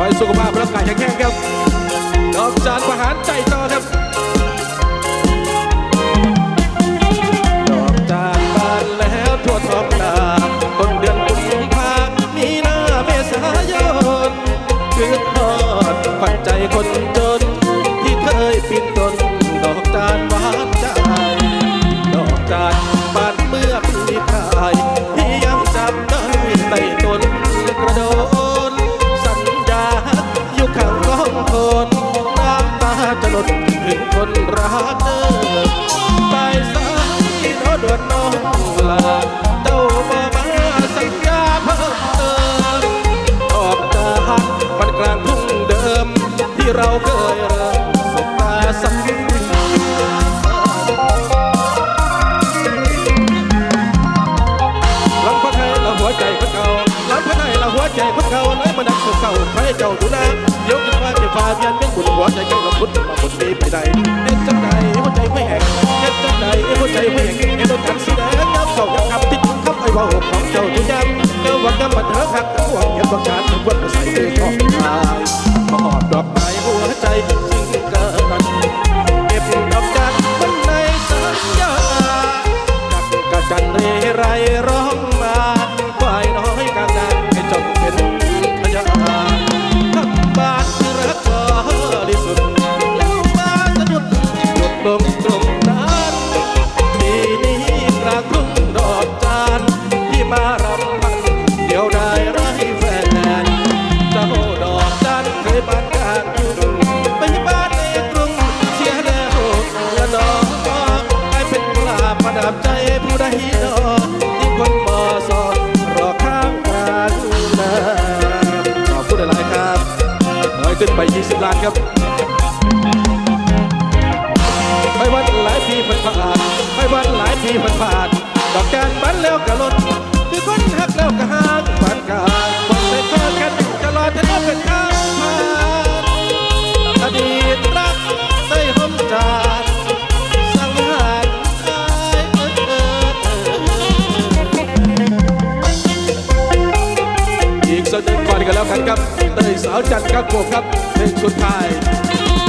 อให้สุขภาพร่างกายแข็งแรงครับดอกจานประหารใจต่อครับาดูแลเดี๋ยวกินฟ้าเก็บฟ้าเพียนเป็นบุญหัวใจแก่ละพุทธมาบุญนี้ไปใดเฮ็ดจังใดหัวใจไม่แห้งเฮ็ดจังใดหัวใจไม่แห้งเฮ็ดโดนกันสีแดงน้ำเก่ายังคำที่คำไอ้ว่าของเจ้าทุกอย่างเจ้าว่ากำบัดเถอะหักทั้งหวังเห็นว่าการเป็นคนใส่ด้วยของตายมอบดอกไม้หัวใจ ขึ้นไป 20 ล้านครับไม่วันหลายปีผ่านผ่านไม่วันหลายปีผ่านผ่านดอกจานบันแล้วก็ลดคือคนหักแล้วก็ห่างผ่านกายความเป็นเพื่อนกันตลอดจะนับเป็นข้างผ่านอดีตรักได้หอมจานสังหารอายเอ่ยอีกสักหนึ่งก่อนกันแล้วกันครับ สาวจันทร์ครับผมครับเพลงสุดท้าย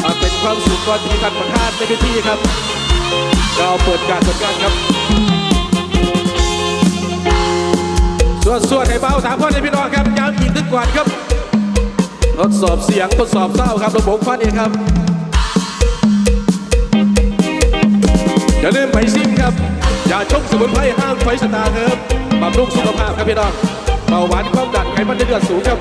อ่าเป็นความสุขก่อนที่ท่านประธานในพิธีครับ เราเปิดการเปิดการครับส่วนส่วนให้เบาสามพ่อในพี่น้องครับย้ำอีกนึงก่อนครับทดสอบเสียงทดสอบเศร้าครับระบบฟันเองครับอย่าลืมไปซิมครับอย่าชมสมุนไพรห้ามไฟสตาร์ครับบำรุงสุขภาพครับพี่น้องเบาหวานความดันไขมันในเลือดสูงครับ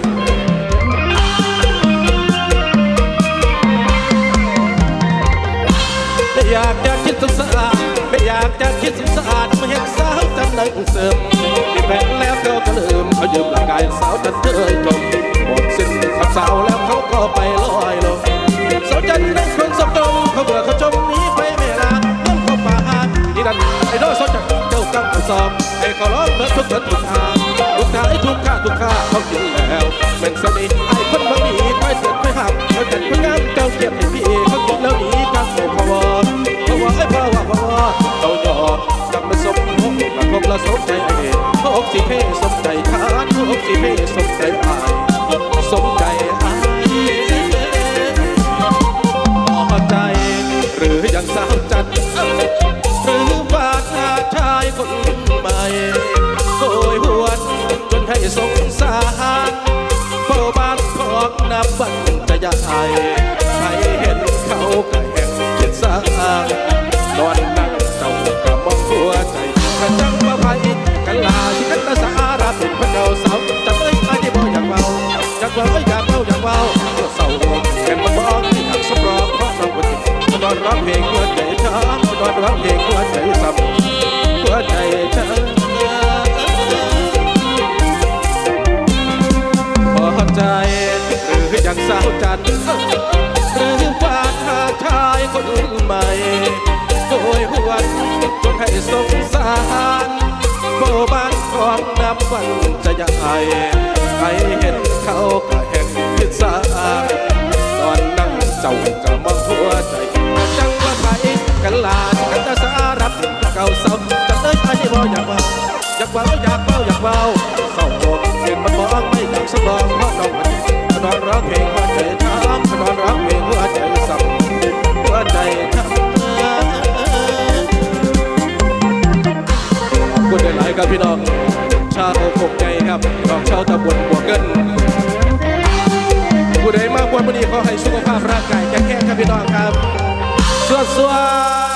กันทร์เธอจมหมดสิ้นขับสาวแล้วเขาก็ไปลอยลงสาวจันทร์นั้นคนสมตรงเขาเบื่อเขาจมหนีไปไม่ลาเมื่อเขาป่าที่นั่นไอ้โดสาวจันท์เจ้ากำกับสอบไอ้เขาร้องเมื่อทุกเดือนทุกทางทุกทางไอ้ทุกข้าทุกข้าเขากินแล้วเป็นสนิทไอ้คนบางนี สมใจทานพวกสิเพสมใจอายสมใจอายพอใจ หรือยังสาวจันทร์หรือว่าหาชายคนใหม่โกยหวนจนให้สงสารเฝ้าบ้านของนับวันจะใหญ่ อนร้องเพลงหัวใจซ้ำหัวใจช้ำพอใจหรือยังสาวจันทร์หรือว่าหาชายคนใหม่โดยหวนจนให้สงสารโบบ้านของน้ำวันจะใหญ่ใครเห็นเขาก็เห็นคิดสาตอนนั่งเจ้าก็มองหัวใจ ครับของชาวตำบลบัวเกินผู้ใดมากว่าวันนี้ขอให้สุขภาพร่างกายแข็งแรงครับพี่น้องครับสวัสดี